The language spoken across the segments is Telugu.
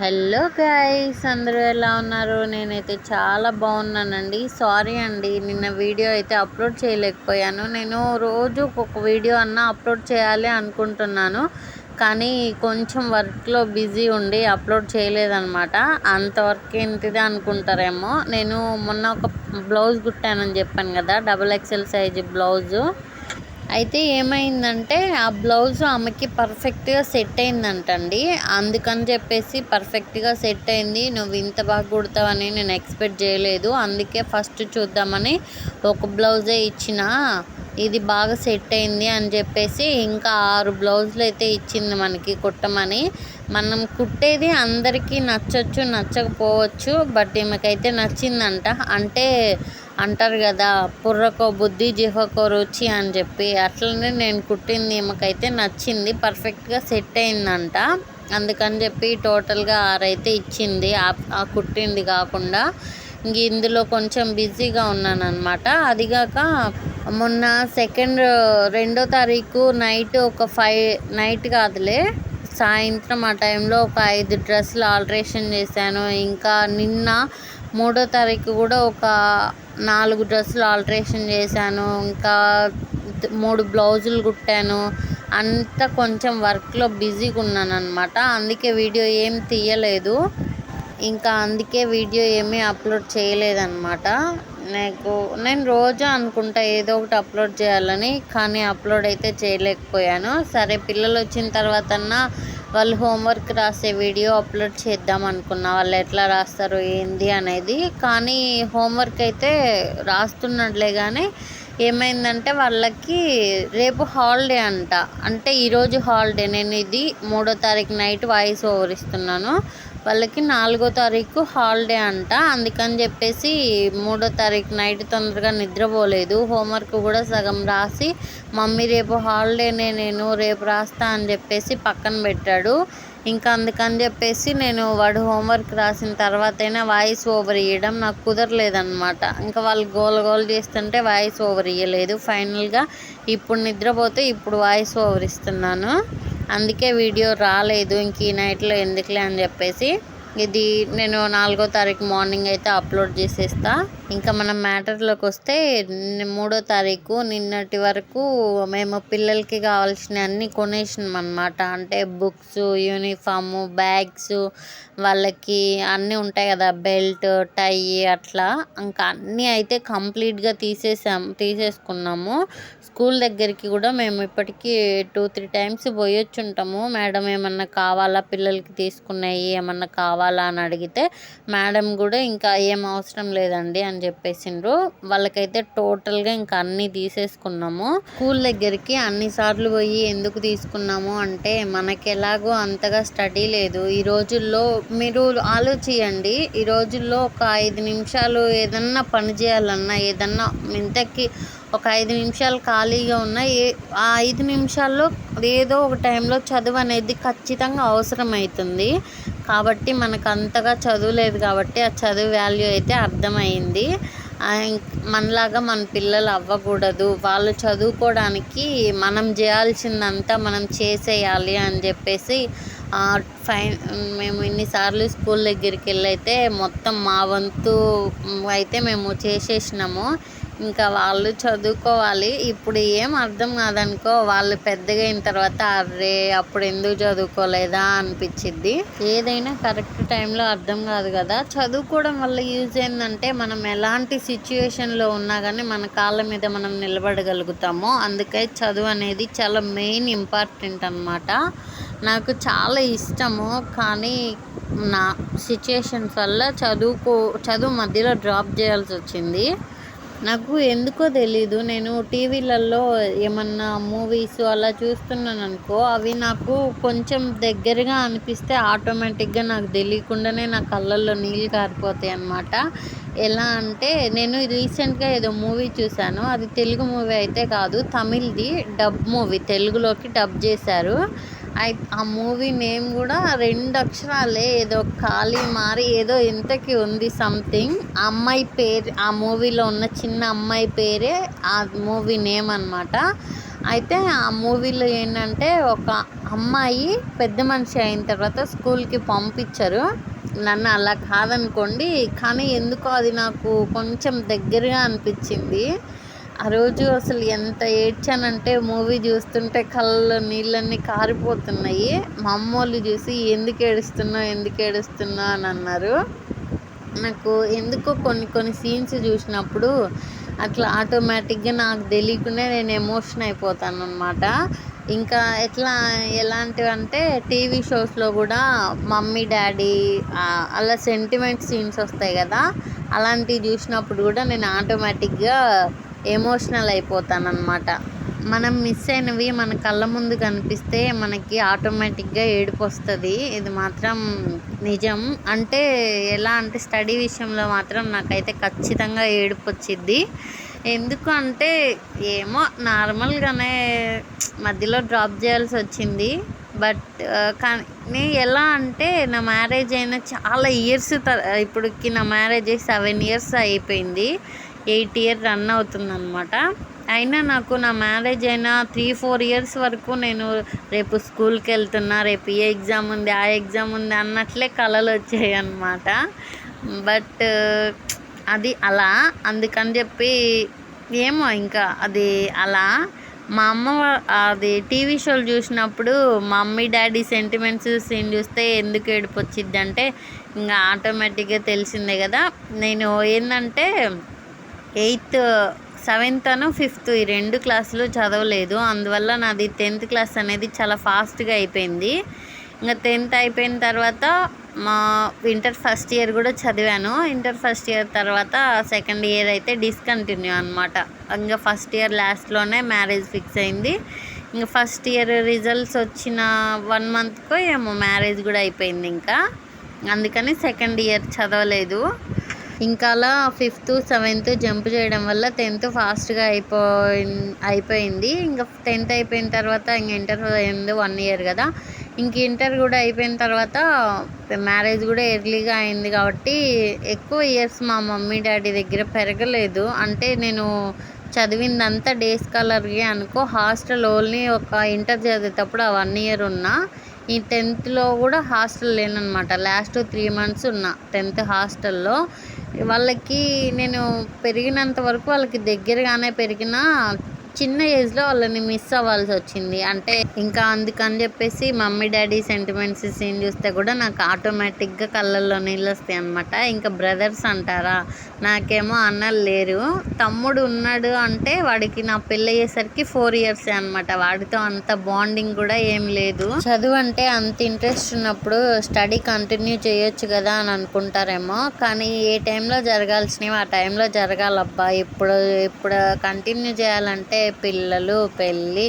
హలో గైస్ అందరూ ఎలా ఉన్నారు? నేనైతే చాలా బాగున్నానండి. సారీ అండి నిన్న వీడియో అయితే అప్లోడ్ చేయలేకపోయాను. నేను రోజు ఒక వీడియో అన్నా అప్లోడ్ చేయాలి అనుకుంటున్నాను. కానీ కొంచెం వర్క్లో బిజీ ఉండి అప్లోడ్ చేయలేదన్నమాట. అంత వర్క్ ఏంటిది అనుకుంటారేమో. నేను మొన్న ఒక బ్లౌజ్ కుట్టానని చెప్పాను కదా డబుల్ ఎక్సెల్ సైజ్ బ్లౌజు. అయితే ఏమైందంటే ఆ బ్లౌజ్ ఆమెకి పర్ఫెక్ట్గా సెట్ అయిందంటండి. అందుకని చెప్పేసి పర్ఫెక్ట్గా సెట్ అయింది. నువ్వు ఇంత బాగా కుడతావని నేను ఎక్స్పెక్ట్ చేయలేదు. అందుకే ఫస్ట్ చూద్దామని ఒక బ్లౌజే ఇచ్చిన ఇది బాగా సెట్ అయింది అని చెప్పేసి ఇంకా ఆరు బ్లౌజులు అయితే ఇచ్చింది మనకి కుట్టమని. మనం కుట్టేది అందరికీ నచ్చచ్చు నచ్చకపోవచ్చు బట్ ఈమెకైతే నచ్చిందంట. అంటే అంటారు కదా పుర్రకో బుద్ధి జిహకో రుచి అని చెప్పి. అట్లనే నేను కుట్టింది ఈమెకైతే నచ్చింది పర్ఫెక్ట్గా సెట్ అయిందంట. అందుకని చెప్పి టోటల్గా ఆరైతే ఇచ్చింది. ఆ కుట్టింది కాకుండా ఇంక ఇందులో కొంచెం బిజీగా ఉన్నాను అనమాట అదిగాక మొన్న సెకండ్ రెండో తారీఖు నైట్ ఒక ఫైవ్ నైట్ కాదులే సాయంత్రం ఆ టైంలో ఒక ఐదు డ్రెస్సులు ఆల్ట్రేషన్ చేశాను. ఇంకా నిన్న మూడో తారీఖు కూడా ఒక నాలుగు డ్రెస్సులు ఆల్టరేషన్ చేశాను ఇంకా మూడు బ్లౌజులు కుట్టాను. అంతా కొంచెం వర్క్లో బిజీగా ఉన్నాను అనమాట అందుకే వీడియో ఏం తీయలేదు. ఇంకా అందుకే వీడియో ఏమీ అప్లోడ్ చేయలేదన్నమాట. నాకు నేను రోజు అనుకుంటా ఏదో ఒకటి అప్లోడ్ చేయాలని కానీ అప్లోడ్ అయితే చేయలేకపోయాను. సరే పిల్లలు వచ్చిన తర్వాత వాళ్ళు హోంవర్క్ రాసే వీడియో అప్లోడ్ చేద్దాం అనుకున్నా వాళ్ళు ఎట్లా రాస్తారు ఏంది అనేది. కానీ హోంవర్క్ అయితే రాస్తున్నట్లే కానీ ఏమైందంటే వాళ్ళకి రేపు హాలిడే అంట. అంటే ఈరోజు హాలిడే నేను ఇది మూడో తారీఖు నైట్ వాయిస్ ఓవర్ ఇస్తున్నాను. వాళ్ళకి నాలుగో తారీఖు హాలిడే అంట. అందుకని చెప్పేసి మూడో తారీఖు నైట్ తొందరగా నిద్రపోలేదు. హోంవర్క్ కూడా సగం రాసి మమ్మీ రేపు హాలిడేనే నేను రేపు రాస్తా అని చెప్పేసి పక్కన పెట్టాడు. ఇంకా అందుకని చెప్పేసి నేను వాడు హోంవర్క్ రాసిన తర్వాతైనా వాయిస్ ఓవర్ ఇవ్వడం నాకు కుదరలేదన్నమాట. ఇంకా వాళ్ళు గోల గోల్ చేస్తుంటే వాయిస్ ఓవర్ ఇవ్వలేదు ఫైనల్గా ఇప్పుడు నిద్రపోతే ఇప్పుడు వాయిస్ ఓవర్ ఇస్తున్నాను. అందుకే వీడియో రాలేదు ఇంక ఈ నైట్లో ఎందుకులే అని చెప్పేసి. ఇది నేను నాలుగో తారీఖు మార్నింగ్ అయితే అప్లోడ్ చేసేస్తా. ఇంకా మనం మ్యాటర్లోకి వస్తే మూడో తారీఖు నిన్నటి వరకు మేము పిల్లలకి కావాల్సిన అన్ని కొనేసినాం అనమాట అంటే బుక్స్ యూనిఫాము బ్యాగ్స్ వాళ్ళకి అన్నీ ఉంటాయి కదా బెల్ట్ టై అట్లా. ఇంకా అన్నీ అయితే కంప్లీట్గా తీసేసాం తీసేసుకున్నాము. స్కూల్ దగ్గరికి కూడా మేము ఇప్పటికీ టూ త్రీ టైమ్స్ పోయొచ్చుంటాము. మేడం ఏమన్నా కావాలా? పిల్లలకి తీసుకున్నాయి ఏమన్నా కావాలా అని అడిగితే మేడం కూడా ఇంకా ఏం అవసరం లేదండి అని చెప్పేసిండ్రు. వాళ్ళకైతే టోటల్గా ఇంకా అన్నీ తీసేసుకున్నాము. స్కూల్ దగ్గరికి అన్నిసార్లు పోయి ఎందుకు తీసుకున్నాము అంటే మనకి ఎలాగో అంతగా స్టడీ లేదు. ఈ రోజుల్లో మీరు ఆలోచించండి ఈ రోజుల్లో ఒక ఐదు నిమిషాలు ఏదన్నా పని చేయాలన్నా ఏదన్నా ఇంతకీ ఒక ఐదు నిమిషాలు ఖాళీగా ఉన్న ఏ ఆ ఐదు నిమిషాల్లో ఏదో ఒక టైంలో చదువు అనేది ఖచ్చితంగా అవసరమవుతుంది కాబట్టి మనకు అంతగా చదువులేదు కాబట్టి ఆ చదువు వాల్యూ అయితే అర్థమైంది. మనలాగా మన పిల్లలు అవ్వకూడదు. వాళ్ళు చదువుకోవడానికి మనం చేయాల్సిందంతా మనం చేసేయాలి అని చెప్పేసి ఫైన్ మేము ఇన్నిసార్లు స్కూల్ దగ్గరికి వెళ్ళి అయితే మొత్తం మా వంతు అయితే మేము చేసేసినాము. ఇంకా వాళ్ళు చదువుకోవాలి. ఇప్పుడు ఏం అర్థం కాదనుకో వాళ్ళు పెద్దగా అయిన తర్వాత అర్రే అప్పుడు ఎందుకు చదువుకోలేదా అనిపించిద్ది ఏదైనా కరెక్ట్ టైంలో అర్థం కాదు కదా. చదువుకోవడం వల్ల యూజ్ ఏంటంటే మనం ఎలాంటి సిచ్యువేషన్లో ఉన్నా కానీ మన కాళ్ళ మీద మనం నిలబడగలుగుతాము. అందుకే చదువు అనేది చాలా మెయిన్ ఇంపార్టెంట్ అనమాట నాకు చాలా ఇష్టము కానీ నా సిచ్యుయేషన్స్ వల్ల చదువుకో చదువు మధ్యలో డ్రాప్ చేయాల్సి వచ్చింది. నాకు ఎందుకో తెలీదు. నేను టీవీలలో ఏమన్నా మూవీస్ అలా చూస్తున్నాను అనుకో అవి నాకు కొంచెం దగ్గరగా అనిపిస్తే ఆటోమేటిక్గా నాకు తెలియకుండానే నా కళ్ళల్లో నీళ్ళు కారిపోతాయి అన్నమాట. ఎలా అంటే నేను రీసెంట్గా ఏదో మూవీ చూశాను. అది తెలుగు మూవీ అయితే కాదు తమిళ్ది డబ్ మూవీ తెలుగులోకి డబ్ చేశారు. ఆ మూవీ నేమ్ కూడా రెండు అక్షరాలే. ఏదో ఖాళీ మారి ఏదో ఇంతకి ఉంది సంథింగ్. ఆ అమ్మాయి పేరు ఆ మూవీలో ఉన్న చిన్న అమ్మాయి పేరే ఆ మూవీ నేమ్ అనమాట అయితే ఆ మూవీలో ఏంటంటే ఒక అమ్మాయి పెద్ద మనిషి అయిన తర్వాత స్కూల్కి పంపించరు. నన్ను అలా కాదనుకోండి కానీ ఎందుకో అది నాకు కొంచెం దగ్గరగా అనిపించింది. ఆ రోజు అసలు ఎంత ఏడ్చానంటే మూవీ చూస్తుంటే కళ్ళలో నీళ్ళన్నీ కారిపోతున్నాయి. మా అమ్మోళ్ళు చూసి ఎందుకు ఏడుస్తున్నావు? ఎందుకు ఏడుస్తున్నావు? అని అన్నారు. నాకు ఎందుకో కొన్ని కొన్ని సీన్స్ చూసినప్పుడు అట్లా ఆటోమేటిక్గా నాకు తెలియకుండా నేను ఎమోషన్ అయిపోతాను అనమాట ఇంకా ఎట్లా ఎలాంటివి అంటే టీవీ షోస్లో కూడా మమ్మీ డాడీ అలా సెంటిమెంట్ సీన్స్ వస్తాయి కదా అలాంటివి చూసినప్పుడు కూడా నేను ఆటోమేటిక్గా ఎమోషనల్ అయిపోతాననమాట మనం మిస్ అయినవి మన కళ్ళ ముందు కనిపిస్తే మనకి ఆటోమేటిక్గా ఏడుపు వస్తుంది ఇది మాత్రం నిజం. అంటే ఎలా అంటే స్టడీ విషయంలో మాత్రం నాకైతే ఖచ్చితంగా ఏడుపు వచ్చింది ఎందుకు అంటే ఏమో నార్మల్గానే మధ్యలో డ్రాప్ చేయాల్సి వచ్చింది బట్ కానీ ఎలా అంటే నా మ్యారేజ్ అయిన చాలా ఇయర్స్ ఇప్పటికి నా మ్యారేజ్ అయ్యి సెవెన్ ఇయర్స్ అయిపోయింది. ఎయిట్ ఇయర్ రన్ అవుతుందన్నమాట. అయినా నాకు నా మ్యారేజ్ అయినా త్రీ ఫోర్ ఇయర్స్ వరకు నేను రేపు స్కూల్కి వెళ్తున్నా రేపు ఏ ఎగ్జామ్ ఉంది ఆ ఎగ్జామ్ ఉంది అన్నట్లే కళలు వచ్చాయి అన్నమాట. బట్ అది అలా. అందుకని చెప్పి ఏమో ఇంకా అది అలా. మా అమ్మ అది టీవీ షోలు చూసినప్పుడు మా మమ్మీ డాడీ సెంటిమెంట్స్ సీన్ చూస్తే ఎందుకు ఏడుపు వచ్చింది అంటే ఇంకా ఆటోమేటిక్గా తెలిసిందే కదా. నేను ఏంటంటే ఎయిత్ సెవెంత్ అను ఫిఫ్త్ ఈ రెండు క్లాసులు చదవలేదు. అందువల్ల నాది టెన్త్ క్లాస్ అనేది చాలా ఫాస్ట్గా అయిపోయింది. ఇంకా టెన్త్ అయిపోయిన తర్వాత మా ఇంటర్ ఫస్ట్ ఇయర్ కూడా చదివాను. ఇంటర్ ఫస్ట్ ఇయర్ తర్వాత సెకండ్ ఇయర్ అయితే డిస్కంటిన్యూ అనమాట ఇంకా ఫస్ట్ ఇయర్ లాస్ట్లోనే మ్యారేజ్ ఫిక్స్ అయింది. ఇంకా ఫస్ట్ ఇయర్ రిజల్ట్స్ వచ్చిన వన్ మంత్కో ఏమో మ్యారేజ్ కూడా అయిపోయింది ఇంకా. అందుకని సెకండ్ ఇయర్ చదవలేదు. ఇంకా అలా ఫిఫ్త్ సెవెంత్ జంప్ చేయడం వల్ల టెన్త్ ఫాస్ట్గా అయిపోయి అయిపోయింది. ఇంకా టెన్త్ అయిపోయిన తర్వాత ఇంక ఇంటర్ అయింది వన్ ఇయర్ కదా. ఇంక ఇంటర్ కూడా అయిపోయిన తర్వాత మ్యారేజ్ కూడా ఎర్లీగా అయింది కాబట్టి ఎక్కువ ఇయర్స్ మా మమ్మీ డాడీ దగ్గర పెరగలేదు. అంటే నేను చదివిందంతా డే స్కాలర్గా అనుకో హాస్టల్ ఓన్లీ ఒక ఇంటర్ చదివేటప్పుడు ఆ వన్ ఇయర్ ఉన్నా ఈ టెన్త్లో కూడా హాస్టల్ లేనమాట లాస్ట్ త్రీ మంత్స్ ఉన్నా టెన్త్ హాస్టల్లో. వాళ్ళకి నేను పెరిగినంత వరకు వాళ్ళకి దగ్గరగానే పెరిగిన చిన్న ఏజ్లో వాళ్ళని మిస్ అవ్వాల్సి వచ్చింది. అంటే ఇంకా అందుకని చెప్పేసి మమ్మీ డాడీ సెంటిమెంట్స్ సీన్ చూస్తే కూడా నాకు ఆటోమేటిక్గా కళ్ళల్లో నీళ్ళు వస్తాయి అనమాట ఇంకా బ్రదర్స్ అంటారా? నాకేమో అన్నలు లేరు. తమ్ముడు ఉన్నాడు అంటే వాడికి నా పెళ్ళి అయ్యేసరికి ఫోర్ ఇయర్స్ అనమాట వాడితో అంత బాండింగ్ కూడా ఏం లేదు. చదువు అంటే అంత ఇంట్రెస్ట్ ఉన్నప్పుడు స్టడీ కంటిన్యూ చేయొచ్చు కదా అని అనుకుంటారేమో. కానీ ఏ టైంలో జరగాల్సినవి ఆ టైంలో జరగాలబ్బా. ఇప్పుడు ఇప్పుడు కంటిన్యూ చేయాలంటే పిల్లలు పెళ్ళి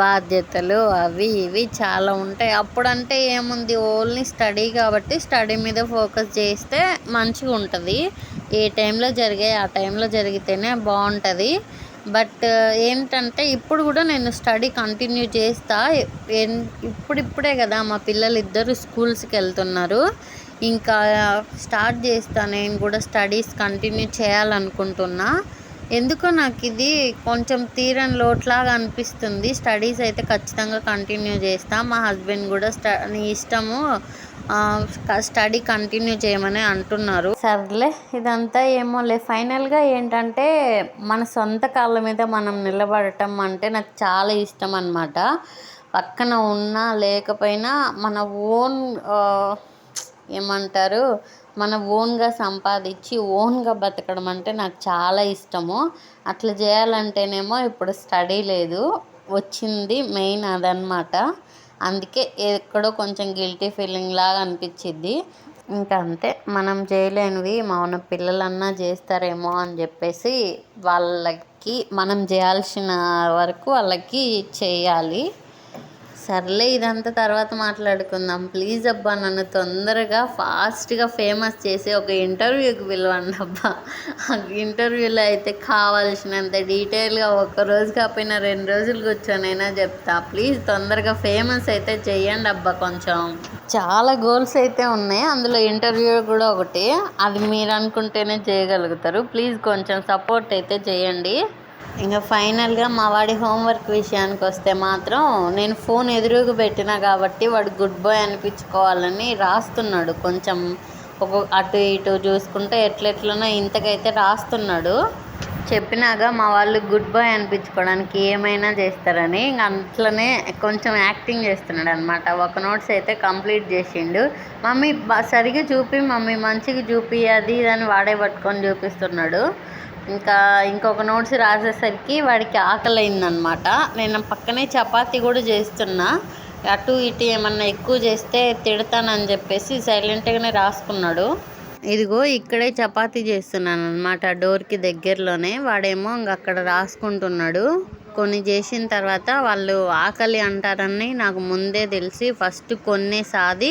బాధ్యతలు అవి ఇవి చాలా ఉంటాయి. అప్పుడంటే ఏముంది? ఓన్లీ స్టడీ కాబట్టి స్టడీ మీద ఫోకస్ చేస్తే మంచిగా ఉంటుంది. ఏ టైంలో జరిగాయి ఆ టైంలో జరిగితేనే బాగుంటుంది. బట్ ఏంటంటే ఇప్పుడు కూడా నేను స్టడీ కంటిన్యూ చేస్తా. ఇప్పుడిప్పుడే కదా మా పిల్లలు ఇద్దరు స్కూల్స్కి వెళ్తున్నారు. ఇంకా స్టార్ట్ చేస్తా. నేను కూడా స్టడీస్ కంటిన్యూ చేయాలనుకుంటున్నా. ఎందుకో నాకు ఇది కొంచెం తీరని లోట్లాగా అనిపిస్తుంది. స్టడీస్ అయితే ఖచ్చితంగా కంటిన్యూ చేస్తా. మా హస్బెండ్ కూడా స్ట నీ ఇష్టము స్టడీ కంటిన్యూ చేయమని అంటున్నారు. సర్లే ఇదంతా ఏమోలే. ఫైనల్గా ఏంటంటే మన సొంత కాళ్ళ మీద మనం నిలబడటం అంటే నాకు చాలా ఇష్టం అనమాట పక్కన ఉన్నా లేకపోయినా మన ఓన్ ఏమంటారు మన ఓన్గా సంపాదించి ఓన్గా బతకడం అంటే నాకు చాలా ఇష్టము. అట్లా చేయాలంటేనేమో ఇప్పుడు స్టడీ లేదు. వచ్చింది మెయిన్ అదనమాట. అందుకే ఎక్కడో కొంచెం గిల్టీ ఫీలింగ్ లాగా అనిపించింది ఇంకా అంతే మనం చేయలేనివి మన పిల్లలన్నా చేస్తారేమో అని చెప్పేసి వాళ్ళకి మనం చేయాల్సిన వరకు వాళ్ళకి చేయాలి. సర్లే ఇదంతా తర్వాత మాట్లాడుకుందాం. ప్లీజ్ అబ్బా నన్ను తొందరగా ఫాస్ట్గా ఫేమస్ చేసి ఒక ఇంటర్వ్యూకి పిలవండి అబ్బా. ఆ ఇంటర్వ్యూలో అయితే కావాల్సినంత డీటెయిల్గా ఒక రోజు కాకపోయినా రెండు రోజులు కూర్చొనైనా చెప్తా. ప్లీజ్ తొందరగా ఫేమస్ అయితే చెయ్యండి అబ్బా కొంచెం. చాలా గోల్స్ అయితే ఉన్నాయి. అందులో ఇంటర్వ్యూ కూడా ఒకటి. అది మీరు అనుకుంటేనే చేయగలుగుతారు. ప్లీజ్ కొంచెం సపోర్ట్ అయితే చేయండి. ఇంకా ఫైనల్గా మా వాడి హోంవర్క్ విషయానికి వస్తే మాత్రం నేను ఫోన్ ఎదురుగా పెట్టినా కాబట్టి వాడు గుడ్ బాయ్ అనిపించుకోవాలని రాస్తున్నాడు. కొంచెం ఒక అటు ఇటు చూసుకుంటే ఎట్లెట్లనో ఇంతకైతే రాస్తున్నాడు. చెప్పినాక మా వాళ్ళు గుడ్ బాయ్ అనిపించుకోవడానికి ఏమైనా చేస్తారని ఇంకా అట్లనే కొంచెం యాక్టింగ్ చేస్తున్నాడు అనమాట ఒక నోట్స్ అయితే కంప్లీట్ చేసిండు. మమ్మీ సరిగ్గా సరిగా చూపి మమ్మీ మంచిగా చూపి అది ఇది అని వాడే పట్టుకొని చూపిస్తున్నాడు. ఇంకా ఇంకొక నోట్స్ రాసేసరికి వాడికి ఆకలి అయిందనమాట నేను పక్కనే చపాతీ కూడా చేస్తున్నా. అటు ఇటు ఏమన్నా ఎక్కువ చేస్తే తిడతానని చెప్పేసి సైలెంట్గానే రాసుకున్నాడు. ఇదిగో ఇక్కడే చపాతీ చేస్తున్నాను అనమాట డోర్కి దగ్గరలోనే. వాడేమో ఇంక అక్కడ రాసుకుంటున్నాడు. కొన్ని చేసిన తర్వాత వాళ్ళు ఆకలి అంటారని నాకు ముందే తెలిసి ఫస్ట్ కొన్నే సాది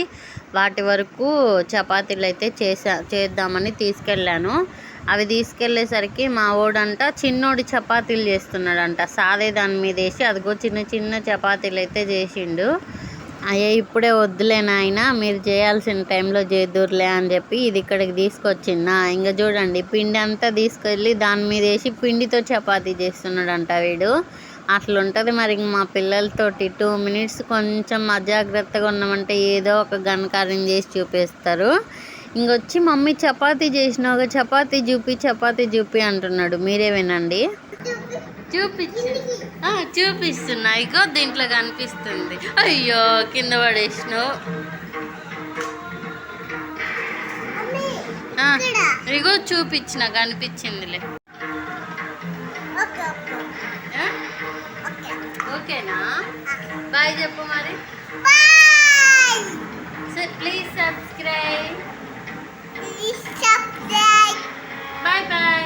వాటి వరకు చపాతీలు అయితే చేసా చేద్దామని తీసుకెళ్ళాను. అవి తీసుకెళ్ళేసరికి మా ఓడంట చిన్నోడి చపాతీలు చేస్తున్నాడంట. సాదే దాని మీద వేసి అదిగో చిన్న చిన్న చపాతీలు అయితే చేసిండు. అయ్యే ఇప్పుడే వద్దులే నాయన మీరు చేయాల్సిన టైంలో చేద్దూరులే అని చెప్పి ఇది ఇక్కడికి తీసుకొచ్చిందా. ఇంకా చూడండి పిండి అంతా తీసుకెళ్ళి దాని మీద వేసి పిండితో చపాతీ చేస్తున్నాడంట వీడు. అట్లుంటుంది మరి మా పిల్లలతోటి టూ మినిట్స్ కొంచెం అజాగ్రత్తగా ఉన్నామంటే ఏదో ఒక ఘనకార్యం చేసి చూపిస్తారు. ఇంకొచ్చి మమ్మీ చపాతీ చేసినావు చపాతీ చూపి చపాతీ చూపి అంటున్నాడు. మీరే వినండి చూపించు ఆ, చూపిస్తున్నా. ఇగో దీంట్లో కనిపిస్తుంది. అయ్యో కింద పడేసినావు. ఇగో చూపించిన కనిపించిందిలే? ఓకేనా? బాయ్ చెప్పు మరి. Please subscribe. Bye bye